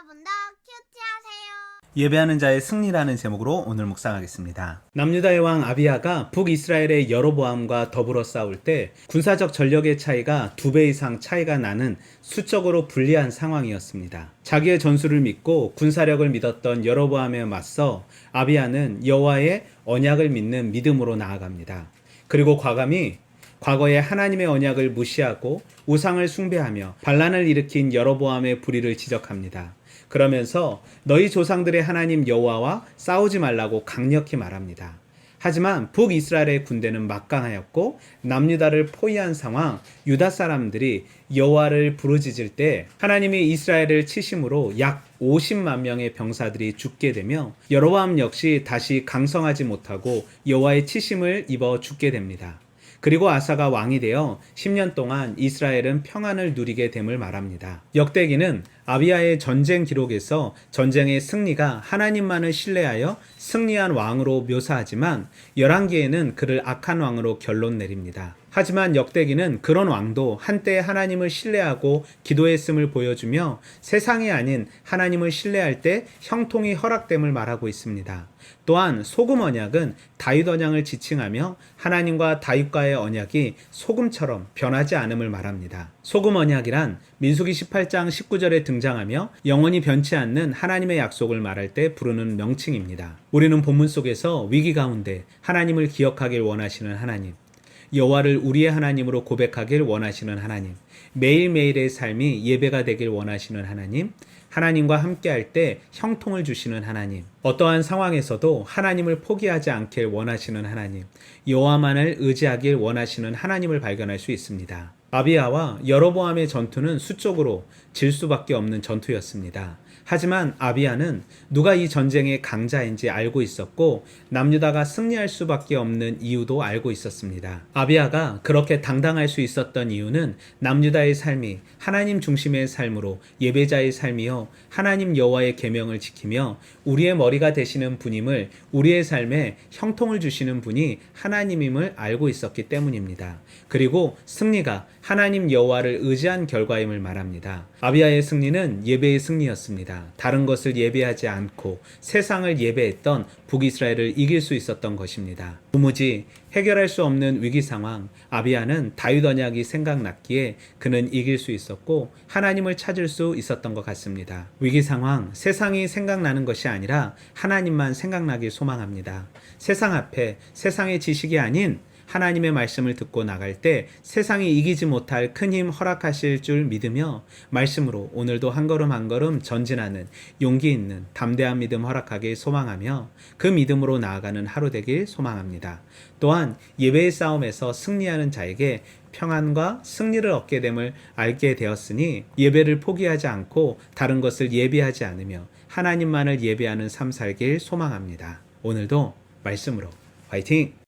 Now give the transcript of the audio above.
여러분도 큐티하세요. 예배하는 자의 승리라는 제목으로 오늘 묵상하겠습니다. 남유다의 왕 아비야가 북이스라엘의 여로보암과 더불어 싸울 때 군사적 전력의 차이가 두 배 이상 차이가 나는 수적으로 불리한 상황이었습니다. 자기의 전술을 믿고 군사력을 믿었던 여로보암에 맞서 아비야는 여호와의 언약을 믿는 믿음으로 나아갑니다. 그리고 과감히 과거에 하나님의 언약을 무시하고 우상을 숭배하며 반란을 일으킨 여로보암의 불의를 지적합니다. 그러면서 너희 조상들의 하나님 여호와와 싸우지 말라고 강력히 말합니다. 하지만 북이스라엘의 군대는 막강하였고 남유다를 포위한 상황 유다 사람들이 여호와를 부르짖을 때 하나님이 이스라엘을 치심으로 약 50만 명의 병사들이 죽게 되며 여로보암 역시 다시 강성하지 못하고 여호와의 치심을 입어 죽게 됩니다. 그리고 아사가 왕이 되어 10년 동안 이스라엘은 평안을 누리게 됨을 말합니다. 역대기는 아비야의 전쟁 기록에서 전쟁의 승리가 하나님만을 신뢰하여 승리한 왕으로 묘사하지만 열왕기에는 그를 악한 왕으로 결론 내립니다. 하지만 역대기는 그런 왕도 한때 하나님을 신뢰하고 기도했음을 보여주며 세상이 아닌 하나님을 신뢰할 때 형통이 허락됨을 말하고 있습니다. 또한 소금 언약은 다윗 언약을 지칭하며 하나님과 다윗과의 언약이 소금처럼 변하지 않음을 말합니다. 소금 언약이란 민수기 18장 19절에 등장하며 영원히 변치 않는 하나님의 약속을 말할 때 부르는 명칭입니다. 우리는 본문 속에서 위기 가운데 하나님을 기억하길 원하시는 하나님, 여호와를 우리의 하나님으로 고백하길 원하시는 하나님, 매일매일의 삶이 예배가 되길 원하시는 하나님, 하나님과 함께할 때 형통을 주시는 하나님, 어떠한 상황에서도 하나님을 포기하지 않길 원하시는 하나님, 여호와만을 의지하길 원하시는 하나님을 발견할 수 있습니다. 아비야와 여로보암의 전투는 수적으로 질 수밖에 없는 전투였습니다. 하지만 아비야는 누가 이 전쟁의 강자인지 알고 있었고 남유다가 승리할 수밖에 없는 이유도 알고 있었습니다. 아비야가 그렇게 당당할 수 있었던 이유는 남유다의 삶이 하나님 중심의 삶으로 예배자의 삶이요 하나님 여호와의 계명을 지키며 우리의 머리가 되시는 분임을 우리의 삶에 형통을 주시는 분이 하나님임을 알고 있었기 때문입니다. 그리고 승리가 하나님 여호와를 의지한 결과임을 말합니다. 아비야의 승리는 예배의 승리였습니다. 다른 것을 예배하지 않고 세상을 예배했던 북이스라엘을 이길 수 있었던 것입니다. 도무지 해결할 수 없는 위기 상황, 아비야는 다윗 언약이 생각났기에 그는 이길 수 있었고 하나님을 찾을 수 있었던 것 같습니다. 위기 상황, 세상이 생각나는 것이 아니라 하나님만 생각나길 소망합니다. 세상 앞에 세상의 지식이 아닌 하나님의 말씀을 듣고 나갈 때 세상이 이기지 못할 큰 힘 허락하실 줄 믿으며 말씀으로 오늘도 한 걸음 한 걸음 전진하는 용기 있는 담대한 믿음 허락하길 소망하며 그 믿음으로 나아가는 하루 되길 소망합니다. 또한 예배의 싸움에서 승리하는 자에게 평안과 승리를 얻게 됨을 알게 되었으니 예배를 포기하지 않고 다른 것을 예배하지 않으며 하나님만을 예배하는 삶 살길 소망합니다. 오늘도 말씀으로 화이팅!